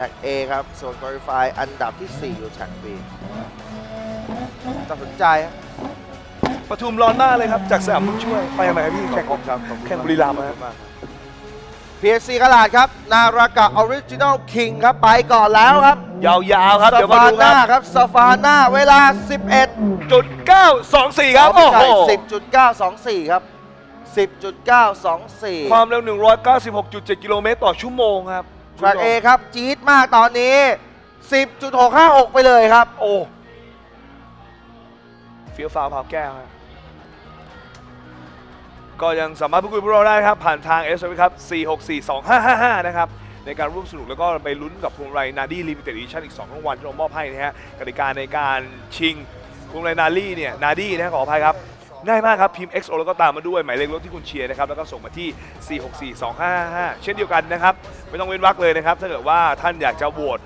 แท็ก A ครับ ส่วน Qualify อันดับที่ 4 อยู่แท็ก B ตัดสินใจครับปทุมรอนหน้าเลยครับ จากสนามบุญช่วย ไปทำไมครับพี่ ขอแข่บงคุณครับขอบคุณแข่งบุรีรัมย์ขอบนะคุณมากครับ PSC กระลาดครับ นารากะออริจิน l ลคิงครับ ไปก่อนแล้วครับยาวๆครับ เดี๋ยวมาฟาดูคน่ารับครับซาฟาน่าเวลา 11จุดเก้าสองสี่ครับ โอ้โห 10.924 ครับ 10.924 ความเร็ว 196.7 กิโลเมตรต่อชั่วโมงครับ ทรัคเอครับ จี๊ดมากตอนนี้ 10.656 ไปเลยครับ โอ้เฟี้ยวฟ้าวพาวแก้วครับก็ยังสามารถพูดคุยกับพวกเราได้ครับ ผ่านทาง s อ p ครับ 4642555 นะครับ ในการร่วมสนุกแล้วก็ไปลุ้นกับพวงมาลัยนาดี้ลิมิเต็ดอีดิชั่นอีก2รางวัลที่เรามอบให้นะฮะกติกาในการชิงพวงมาลัยนาดี้เนี่ยนาดี้นะขออภัยครับ ง่ายมากครับ พิมพ์ XO แล้วก็ตามมาด้วยหมายเลขรถที่คุณเชียร์นะครับ แล้วก็ส่งมาที่ 4642555 เช่นเดียวกันนะครับ ไม่ต้องเว้นวรรคเลยนะครับ ถ้าเกิดว่าท่านอยากจะโหวต